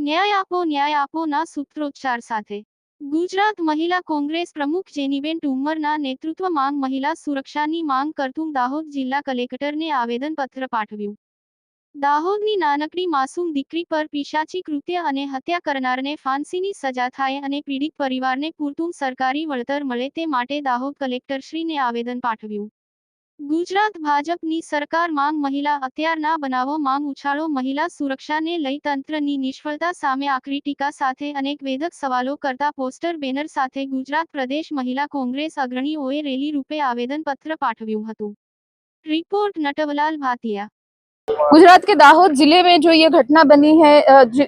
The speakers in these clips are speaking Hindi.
ન્યાય આપો ન્યાય આપોના સૂત્રોચ્ચાર સાથે. ગુજરાત મહિલા કોંગ્રેસ પ્રમુખ જેનીબેન ટુમ્મરના નેતૃત્વમાં મહિલા સુરક્ષાની માંગ કરતું દાહોદ જિલ્લા કલેક્ટરને આવેદનપત્ર પાઠવ્યું. દાહોદની નાનકડી માસૂમ દીકરી પર પિશાચી કૃત્ય અને હત્યા કરનારને ફાંસીની સજા થાય અને પીડિત પરિવારને પૂરતું સરકારી વળતર મળે તે માટે દાહોદ કલેક્ટરશ્રીને આવેદન પાઠવ્યું. ગુજરાત ભાજપની સરકાર માંગ મહિલા અત્યારના બનાવો માંગ ઉછાળો મહિલા સુરક્ષાને લઈ તંત્રની નિષ્ફળતા સામે આકરી ટીકા સાથે અનેક વેધક સવાલો કરતા પોસ્ટર બેનર સાથે ગુજરાત પ્રદેશ મહિલા કોંગ્રેસ અગ્રણીઓએ રેલી રૂપે આવેદનપત્ર પાઠવ્યું હતું. રિપોર્ટ નટવલાલ ભાતિયા गुजरात के दाहोद ज़िले में जो ये घटना बनी है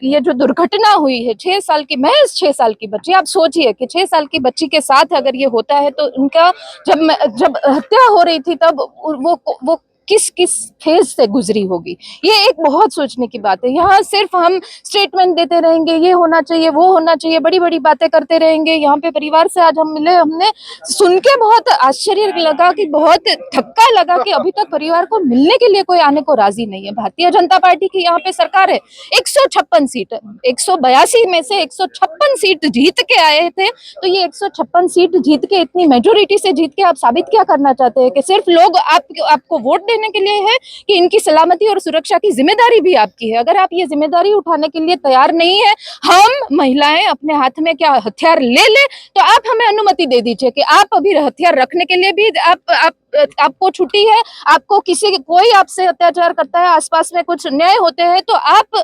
ये जो दुर्घटना हुई है, छह साल की, महज छह साल की बच्ची, आप सोचिए कि छह साल की बच्ची के साथ अगर ये होता है तो उनका जब जब हत्या हो रही थी तब वो वो किस किस फ़ेज़ से गुजरी होगी। ये एक बहुत सोचने की बात है। यहाँ सिर्फ़ हम स्टेटमेंट देते रहेंगे, ये होना चाहिए, वो होना चाहिए बड़ी बड़ी बातें करते रहेंगे। यहाँ पे परिवार से आज हम मिले, हमने सुन के बहुत आश्चर्य लगा कि, बहुत धक्का लगा कि अभी तक परिवार को मिलने के लिए कोई आने को राज़ी नहीं है। भारतीय जनता पार्टी की यहाँ पे सरकार है, एक सौ छप्पन सीट, एक सौ बयासी में से एक सौ छप्पन सीट जीत के आए थे। तो ये एक सौ छप्पन सीट जीत के इतनी मेजोरिटी से जीत के आप साबित क्या करना चाहते हैं कि सिर्फ़ लोग आप, आपको वोट देने के लिए है कि इनकी सलामती और सुरक्षा की ज़िम्मेदारी भी आपकी है। अगर आप ये ज़िम्मेदारी उठाने के लिए तैयार नहीं है, हम महिलाएँ अपने हाथ में क्या हथियार ले ले तो आप हमें अनुमति दे दीजिए कि आप अभी हथियार रखने के लिए भी आप आप आपको छुट्टी है, आपको किसी कोई आपसे अत्याचार करता है, आसपास में कुछ न्याय होते हैं तो आप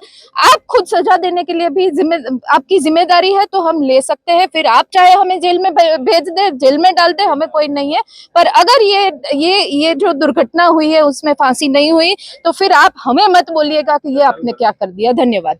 आप खुद सजा देने के लिए भी जिम्मे, आपकी ज़िम्मेदारी है तो हम ले सकते हैं। फिर आप चाहे हमें जेल में भेज दे, जेल में डाल दे, हमें कोई नहीं है। पर अगर ये ये ये जो दुर्घटना हुई है, उसमें फांसी नहीं हुई तो फिर आप हमें मत बोलिएगा कि ये आपने क्या कर दिया। धन्यवाद।